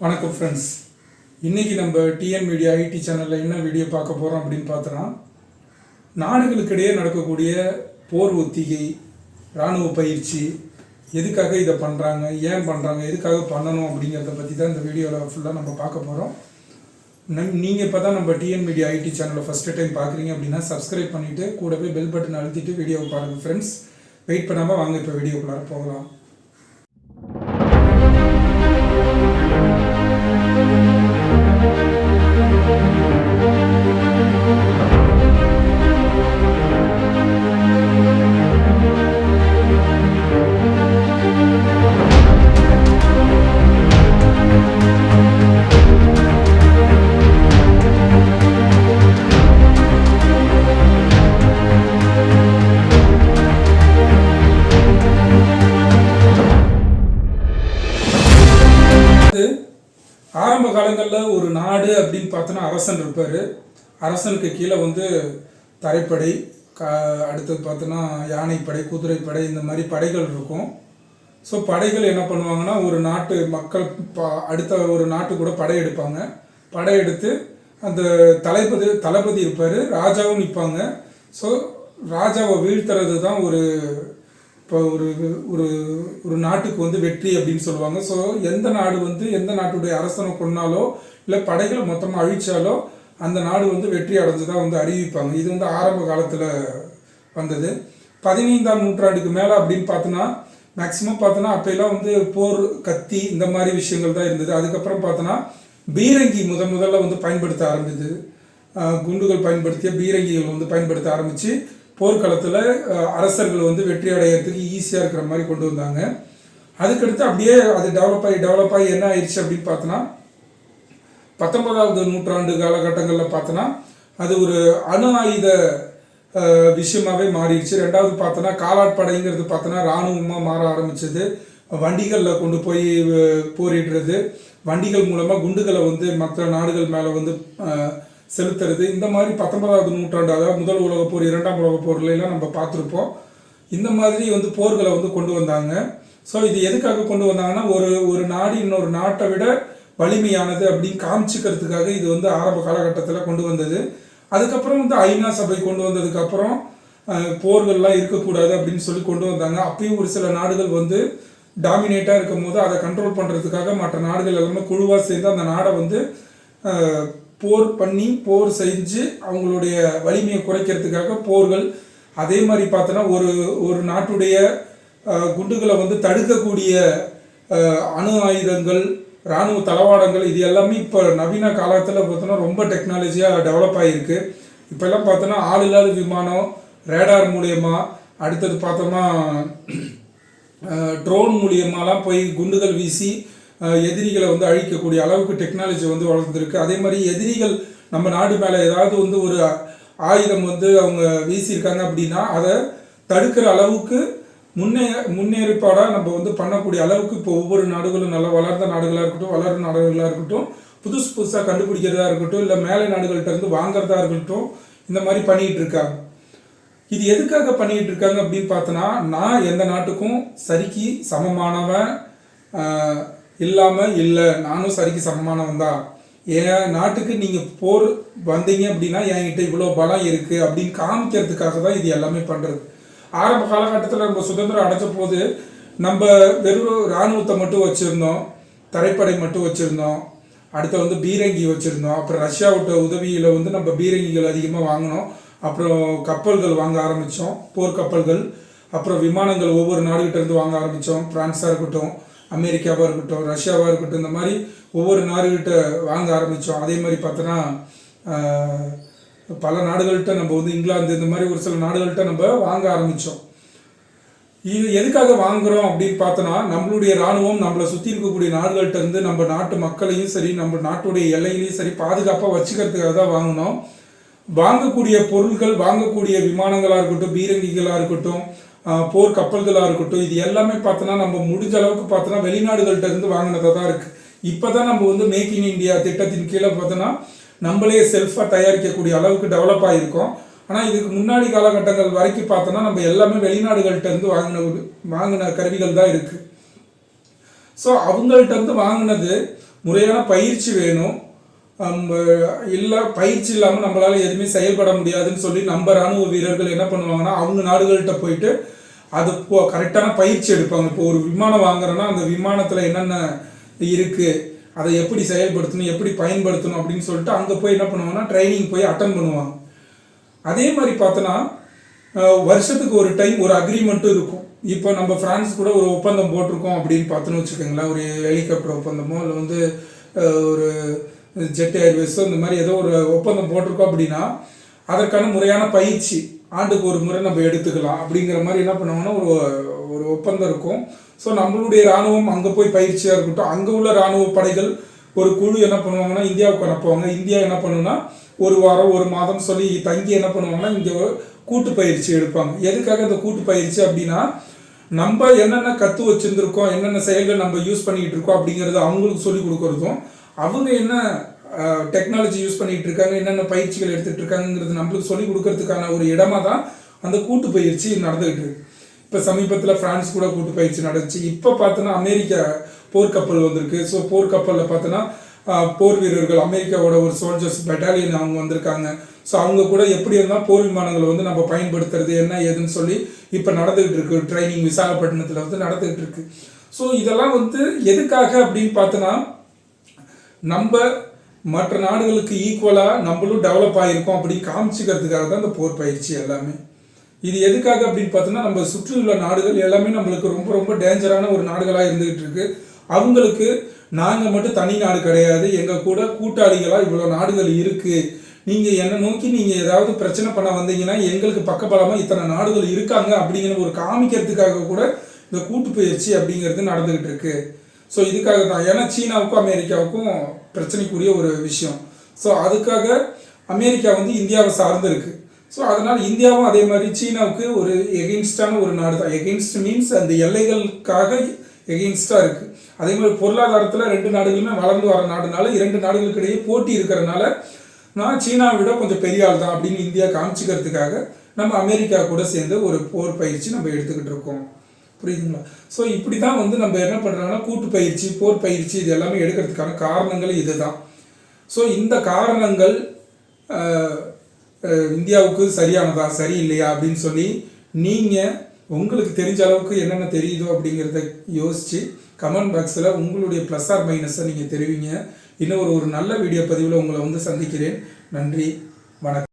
வணக்கம் ஃப்ரெண்ட்ஸ் இன்றைக்கி நம்ம டிஎன் மீடியா ஐடி சேனலில் என்ன வீடியோ பார்க்க போகிறோம் அப்படின்னு பார்த்தோன்னா நாடுகளுக்கிடையே நடக்கக்கூடிய போர் ஒத்திகை இராணுவ பயிற்சி எதுக்காக இதை பண்ணுறாங்க ஏன் பண்ணுறாங்க எதுக்காக பண்ணணும் அப்படிங்கிறத பற்றி தான் இந்த வீடியோவில் ஃபுல்லாக நம்ம பார்க்க போகிறோம் நம் நீங்கள் இப்போ தான் நம்ம டிஎன் மீடியா ஐடி சேனலை ஃபஸ்ட்டு டைம் பார்க்குறீங்க அப்படின்னா சப்ஸ்கிரைப் பண்ணிவிட்டு கூடவே பெல் பட்டன் அழுத்திட்டு வீடியோவை பாருங்கள் ஃப்ரெண்ட்ஸ் வெயிட் பண்ணாமல் வாங்க இப்போ வீடியோக்குள்ளார போகலாம். ஆரம்ப காலங்களில் ஒரு நாடு அப்படின்னு பார்த்தோன்னா அரசன் இருப்பார். அரசனுக்கு கீழே வந்து தரைப்படை கா அடுத்தது பார்த்தோன்னா யானைப்படை குதிரைப்படை இந்த மாதிரி படைகள் இருக்கும். ஸோ படைகள் என்ன பண்ணுவாங்கன்னா ஒரு நாட்டு மக்கள் பா அடுத்த ஒரு நாட்டு கூட படையெடுப்பாங்க படையெடுத்து அந்த தளபதி தளபதி இருப்பார் ராஜாவும் நிற்பாங்க ஸோ ராஜாவை வீழ்த்துறது தான் ஒரு இப்போ ஒரு ஒரு ஒரு நாட்டுக்கு வந்து வெற்றி அப்படின்னு சொல்லுவாங்க. ஸோ எந்த நாடு வந்து எந்த நாட்டுடைய அரசனை கொன்னாலோ இல்லை படைகளை மொத்தமாக அழிச்சாலோ அந்த நாடு வந்து வெற்றி அடைஞ்சதாக வந்து அறிவிப்பாங்க. இது வந்து ஆரம்ப காலத்தில் வந்தது. பதினைந்தாம் நூற்றாண்டுக்கு மேலே அப்படின்னு பார்த்தோன்னா மேக்சிமம் பார்த்தோன்னா அப்போல்லாம் வந்து போர் கத்தி இந்த மாதிரி விஷயங்கள் தான் இருந்தது. அதுக்கப்புறம் பார்த்தோன்னா பீரங்கி முத முதல்ல வந்து பயன்படுத்த ஆரம்பிது குண்டுகள் பயன்படுத்திய பீரங்கிகள் வந்து பயன்படுத்த ஆரம்பித்து போர்க்களத்தில் அரசர்கள் வந்து வெற்றி அடையிறதுக்கு ஈஸியாக இருக்கிற மாதிரி கொண்டு வந்தாங்க. அதுக்கடுத்து அப்படியே அது டெவலப் ஆகி டெவலப் ஆகி என்ன ஆயிடுச்சு அப்படின்னு பார்த்தோன்னா பத்தொன்பதாவது நூற்றாண்டு காலகட்டங்களில் பார்த்தோன்னா அது ஒரு அணு ஆயுத விஷயமாகவே மாறிடுச்சு. ரெண்டாவது பார்த்தோன்னா காலாட்படைங்கிறது பார்த்தோன்னா இராணுவமாக மாற ஆரம்பிச்சது. வண்டிகளில் கொண்டு போய் போரிடுறது. வண்டிகள் மூலமாக குண்டுகளை வந்து மற்ற நாடுகள் மேலே வந்து செலுத்துறது. இந்த மாதிரி பத்தொன்பதாவது நூற்றாண்டு அதாவது முதல் உலகப் போர் இரண்டாம் உலகப் போர்லாம் எல்லாம் நம்ம பார்த்துருப்போம். இந்த மாதிரி வந்து போர்களை வந்து கொண்டு வந்தாங்க. ஸோ இது எதுக்காக கொண்டு வந்தாங்கன்னா ஒரு ஒரு நாடு இன்னொரு நாட்டை விட வலிமையானது அப்படின்னு காமிச்சிக்கிறதுக்காக இது வந்து ஆரம்ப காலகட்டத்தில் கொண்டு வந்தது. அதுக்கப்புறம் வந்து ஐநா சபை கொண்டு வந்ததுக்கப்புறம் போர்கள்லாம் இருக்கக்கூடாது அப்படின்னு சொல்லி கொண்டு வந்தாங்க. அப்பயும் ஒரு சில நாடுகள் வந்து டாமினேட்டாக இருக்கும் போது அதை கண்ட்ரோல் பண்ணுறதுக்காக மற்ற நாடுகள் எல்லாமே குழுவாக சேர்ந்து அந்த நாடை வந்து போர் பண்ணி போர் செஞ்சு அவங்களுடைய வலிமையை குறைக்கிறதுக்காக போர்கள். அதே மாதிரி பார்த்தோன்னா ஒரு ஒரு நாட்டுடைய குண்டுகளை வந்து தடுக்கக்கூடிய அணு ஆயுதங்கள் இராணுவ தளவாடங்கள் இது எல்லாமே இப்போ நவீன காலத்தில் பார்த்தோன்னா ரொம்ப டெக்னாலஜியாக டெவலப் ஆகிருக்கு இப்போல்லாம் பார்த்தோன்னா ஆள் இல்லாத விமானம் ரேடார் மூலியமா அடுத்தது பார்த்தோம்னா ட்ரோன் மூலியமாலாம் போய் குண்டுகள் வீசி எதிரிகளை வந்து அழிக்கக்கூடிய அளவுக்கு டெக்னாலஜி வந்து வளர்ந்துருக்கு. அதே மாதிரி எதிரிகள் நம்ம நாடு மேலே ஏதாவது வந்து ஒரு ஆயுதம் வந்து அவங்க வீசியிருக்காங்க அப்படின்னா அதை தடுக்கிற அளவுக்கு முன்னே முன்னேற்பாடாக நம்ம வந்து பண்ணக்கூடிய அளவுக்கு இப்போ ஒவ்வொரு நாடுகளும் நல்லா வளர்ந்த நாடுகளாக இருக்கட்டும் வளர்ந்த நாடுகளாக இருக்கட்டும் புதுசு புதுசாக கண்டுபிடிக்கிறதா இருக்கட்டும் இல்லை மேலை நாடுகள்கிட்ட இருந்து வாங்குறதா இருக்கட்டும் இந்த மாதிரி பண்ணிகிட்டு இருக்காங்க. இது எதுக்காக பண்ணிக்கிட்டு இருக்காங்க அப்படின்னு பார்த்தோன்னா நான் எந்த நாட்டுக்கும் சரிக்கு சமமானவன் இல்லாமல் இல்லாம இல்லை நானும் சரிக்கு சமமானவன் தான் என் நாட்டுக்கு நீங்கள் போர் வந்தீங்க அப்படின்னா என்கிட்ட இவ்வளோ பலம் இருக்கு அப்படின்னு காமிக்கிறதுக்காக தான் இது எல்லாமே பண்ணுறது ஆரம்ப காலகட்டத்தில் நம்ம சுதந்திரம் அடைஞ்ச போது நம்ம வெறும் இராணுவத்தை மட்டும் வச்சுருந்தோம் தரைப்படை மட்டும் வச்சுருந்தோம் அடுத்து வந்து பீரங்கி வச்சுருந்தோம் அப்புறம் ரஷ்யாவோட உதவியில் வந்து நம்ம பீரங்கிகள் அதிகமாக வாங்கினோம் அப்புறம் கப்பல்கள் வாங்க ஆரம்பித்தோம் போர்க்கப்பல்கள் அப்புறம் விமானங்கள் ஒவ்வொரு நாடுகிட்ட இருந்து வாங்க ஆரம்பித்தோம் பிரான்ஸாக இருக்கட்டும் அமெரிக்காவாக இருக்கட்டும் ரஷ்யாவாக இருக்கட்டும் இந்த மாதிரி ஒவ்வொரு நாடுகிட்ட வாங்க ஆரம்பித்தோம் அதே மாதிரி பார்த்தோன்னா பல நாடுகள்கிட்ட நம்ம வந்து இங்கிலாந்து இந்த மாதிரி ஒரு சில நாடுகள்கிட்ட நம்ம வாங்க ஆரம்பித்தோம் இது எதுக்காக வாங்குகிறோம் அப்படின்னு பார்த்தோன்னா நம்மளுடைய ராணுவம் நம்மளை சுற்றி இருக்கக்கூடிய நாடுகள்கிட்ட இருந்து நம்ம நாட்டு மக்களையும் சரி நம்ம நாட்டுடைய எல்லையிலையும் சரி பாதுகாப்பாக வச்சுக்கிறதுக்காக தான் வாங்கினோம். வாங்கக்கூடிய பொருட்கள் வாங்கக்கூடிய விமானங்களாக இருக்கட்டும் பீரங்கிகளாக இருக்கட்டும் போர் கப்பல்களாக இருக்கட்டும் இது எல்லாமே பார்த்தோன்னா நம்ம முடிஞ்ச அளவுக்கு பார்த்தோன்னா வெளிநாடுகள்கிட்ட இருந்து வாங்கினதாக தான் இருக்குது இப்போ தான் நம்ம வந்து மேக் இன் இந்தியா திட்டத்தின் கீழே பார்த்தோன்னா நம்மளே செல்ஃபாக தயாரிக்கக்கூடிய அளவுக்கு டெவலப் ஆகிருக்கோம் ஆனால் இதுக்கு முன்னாடி காலகட்டங்கள் வரைக்கும் பார்த்தோன்னா நம்ம எல்லாமே வெளிநாடுகள்கிட்ட இருந்து வாங்கின வாங்கின கருவிகள் தான் இருக்குது ஸோ அவங்கள்ட்ட இருந்து வாங்கினது முறையான பயிற்சி வேணும். இல்லை பயிற்சி இல்லாமல் நம்மளால் எதுவுமே செயல்பட முடியாதுன்னு சொல்லி நம்ம ராணுவ வீரர்கள் என்ன பண்ணுவாங்கன்னா அவங்க நாடுகள்கிட்ட போயிட்டு அது போ கரெக்டான பயிற்சி எடுப்பாங்க. இப்போ ஒரு விமானம் வாங்குறோன்னா அந்த விமானத்தில் என்னென்ன இருக்குது அதை எப்படி செயல்படுத்தணும் எப்படி பயன்படுத்தணும் அப்படின்னு சொல்லிட்டு அங்கே போய் என்ன பண்ணுவாங்கன்னா ட்ரைனிங் போய் அட்டன் பண்ணுவாங்க. அதே மாதிரி பார்த்தோன்னா வருஷத்துக்கு ஒரு டைம் ஒரு அக்ரிமெண்ட்டும் இருக்கும். இப்போ நம்ம ஃப்ரான்ஸ் கூட ஒரு ஒப்பந்தம் போட்டிருக்கோம் அப்படின்னு பார்த்தோன்னு வச்சுக்கோங்களேன். ஒரு ஹெலிகாப்டர் ஒப்பந்தமோ இல்லை வந்து ஒரு ஜெட் ஏர்வேஸோ இந்த மாதிரி ஏதோ ஒரு ஒப்பந்தம் போட்டிருக்கோம் அப்படின்னா அதற்கான முறையான பயிற்சி ஆண்டுக்கு ஒரு முறை நம்ம எடுத்துக்கலாம் அப்படிங்கிற மாதிரி என்ன பண்ணுவோம்னா ஒரு ஒரு ஒப்பந்தம் இருக்கும். ஸோ நம்மளுடைய இராணுவம் அங்கே போய் பயிற்சியாக இருக்கட்டும் அங்கே உள்ள இராணுவ படைகள் ஒரு குழு என்ன பண்ணுவாங்கன்னா இந்தியாவுக்கு அனுப்புவாங்க. இந்தியா என்ன பண்ணுன்னா ஒரு வாரம் ஒரு மாதம் சொல்லி தங்கி என்ன பண்ணுவாங்கன்னா இங்கே கூட்டு பயிற்சி எடுப்பாங்க. எதுக்காக இந்த கூட்டு பயிற்சி அப்படின்னா நம்ம என்னென்ன கற்று வச்சுருந்துருக்கோம் என்னென்ன செயல்கள் நம்ம யூஸ் பண்ணிக்கிட்டு இருக்கோம் அப்படிங்கிறது அவங்களுக்கு சொல்லி கொடுக்குறதும் அவங்க என்ன டெக்னாலஜி யூஸ் பண்ணிட்டு இருக்காங்க என்னென்ன பயிற்சிகள் எடுத்துட்டு இருக்காங்கங்கிறது நம்மளுக்கு சொல்லி கொடுக்கறதுக்கான ஒரு இடமா தான் அந்த கூட்டு பயிற்சி நடந்துகிட்டு இருக்கு. இப்போ சமீபத்தில் ஃப்ரான்ஸ் கூட கூட்டு பயிற்சி நடந்துச்சு. இப்போ பார்த்தோன்னா அமெரிக்கா போர்க்கப்பல் வந்திருக்கு. ஸோ போர்க்கப்பலில் பார்த்தோன்னா போர் வீரர்கள் அமெரிக்காவோட ஒரு சோல்ஜர்ஸ் பெட்டாலியன் அவங்க வந்திருக்காங்க. ஸோ அவங்க கூட எப்படி இருந்தால் போர் விமானங்களை வந்து நம்ம பயன்படுத்துறது என்ன ஏதுன்னு சொல்லி இப்போ நடந்துகிட்டு இருக்கு. ட்ரைனிங் விசாகப்பட்டினத்தில் வந்து நடந்துகிட்டு இருக்கு. ஸோ இதெல்லாம் வந்து எதுக்காக அப்படின்னு பார்த்தோன்னா நம்ம மற்ற நாடுகளுக்கு ஈக்குவலாக நம்மளும் டெவலப் ஆகிருக்கோம் அப்படின்னு காமிச்சிக்கிறதுக்காக தான் இந்த போர் பயிற்சி எல்லாமே. இது எதுக்காக அப்படின்னு பார்த்தோன்னா நம்ம சுற்றியுள்ள நாடுகள் எல்லாமே நம்மளுக்கு ரொம்ப ரொம்ப டேஞ்சரான ஒரு நாடுகளாக இருந்துகிட்டு இருக்கு. அவங்களுக்கு நாங்கள் மட்டும் தனி நாடு கிடையாது. எங்கள் கூட கூட்டாளிகளாக இவ்வளோ நாடுகள் இருக்குது நீங்கள் என்னை நோக்கி நீங்கள் ஏதாவது பிரச்சனை பண்ண வந்தீங்கன்னா எங்களுக்கு பக்கபலமாக இத்தனை நாடுகள் இருக்காங்க அப்படிங்கிற ஒரு காமிக்கிறதுக்காக கூட இந்த கூட்டு பயிற்சி அப்படிங்கிறது நடந்துகிட்டு இருக்கு. ஸோ இதுக்காக தான் ஏன்னா சீனாவுக்கும் அமெரிக்காவுக்கும் பிரச்சனைக்குரிய ஒரு விஷயம். ஸோ அதுக்காக அமெரிக்கா வந்து இந்தியாவை சார்ந்திருக்கு. ஸோ அதனால் இந்தியாவும் அதே மாதிரி சீனாவுக்கு ஒரு எகெயின்ஸ்டான ஒரு நாடு தான். எகெயின்ஸ்ட் மீன்ஸ் அந்த எல்லைகளுக்காக எகெயின்ஸ்டாக இருக்குது அதே மாதிரி பொருளாதாரத்தில் ரெண்டு நாடுகளுமே வளர்ந்து வர நாடுனால இரண்டு நாடுகளுக்கு இடையே போட்டி இருக்கிறனால நான் சீனாவை விட கொஞ்சம் பெரிய ஆள் தான் அப்படின்னு இந்தியா காமிச்சிக்கிறதுக்காக நம்ம அமெரிக்கா கூட சேர்ந்து ஒரு போர் பயிற்சி நம்ம எடுத்துக்கிட்டு இருக்கோம். புரியுதுங்களா? ஸோ இப்படி தான் வந்து நம்ம என்ன பண்ணுறாங்கன்னா கூட்டு பயிற்சி போர் பயிற்சி இது எல்லாமே எடுக்கிறதுக்கான காரணங்கள் இதுதான். ஸோ இந்த காரணங்கள் இந்தியாவுக்கு சரியானதா சரியில்லையா அப்படின்னு சொல்லி நீங்கள் உங்களுக்கு தெரிஞ்ச அளவுக்கு என்னென்ன தெரியுதோ அப்படிங்கிறத யோசித்து கமெண்ட் பாக்ஸில் உங்களுடைய ப்ளஸ் ஆர் மைனஸை நீங்கள் தெரிவிங்க. இன்னும் ஒரு ஒரு நல்ல வீடியோ பதிவில் உங்களை வந்து சந்திக்கிறேன். நன்றி வணக்கம்.